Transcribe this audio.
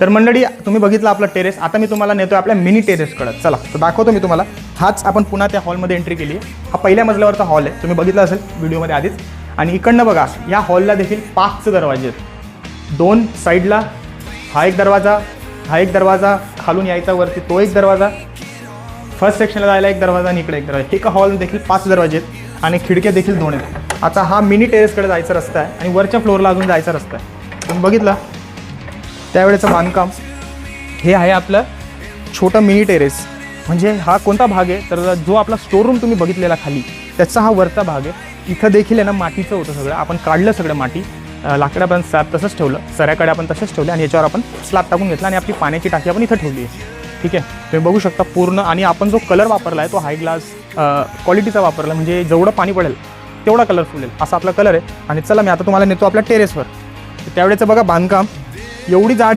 तर मंडळी तुम्ही बघितलं आपलं टेरेस आता मी तुम्हाला नेतो आपल्या मिनी टेरेसकडं चला तर दाखवतो मी तुम्हाला. हाच आपण पुन्हा त्या हॉलमध्ये एंट्री केली आहे हा पहिल्या मजल्यावरचा हॉल आहे. तुम्ही बघितलं असेल व्हिडिओमध्ये आधीच. आणि इकडनं बघा या हॉलला देखील पाच दरवाजे आहेत. दोन साईडला हा एक दरवाजा हा एक दरवाजा खालून यायचा वरती तो एक दरवाजा. फर्स्ट सेक्शनला जायला एक दरवाजा आणि इकडे एक दरवाजा. एका हॉल देखील पाच दरवाजे आहेत आणि खिडक्या देखील दोन आहेत. आता हा मिनी टेरेसकडे जायचा रस्ता आहे आणि वरच्या फ्लोअरला अजून जायचा रस्ता आहे. तुम्ही बघितला? त्यावेळेचं बांधकाम हे आहे आपलं छोटं मिनी टेरेस. म्हणजे हा कोणता भाग आहे? तर जो आपला स्टोरूम तुम्ही बघितलेला खाली त्याचा हा वरचा भाग आहे. इथं देखील आहे ना मातीचं होतं सगळं. आपण काढलं सगळं माती. लाकडं आपण स्लॅब तसंच ठेवलं. सऱ्याकडे आपण तसंच ठेवलं आणि याच्यावर आपण स्लॅब टाकून घेतला आणि आपली पाण्याची टाकी आपण इथं ठेवली आहे. ठीक आहे? तुम्ही बघू शकता पूर्ण आणि आपण जो कलर वापरला आहे तो हाय ग्लास क्वालिटीचा वापरला. म्हणजे जेवढं पाणी पडेल तेवढा कलर फुलेल असा आपला कलर आहे. आणि चला मी आता तुम्हाला नेतो आपल्या टेरेसवर त्यावेळेचं बघा बांधकाम. एवढी जाड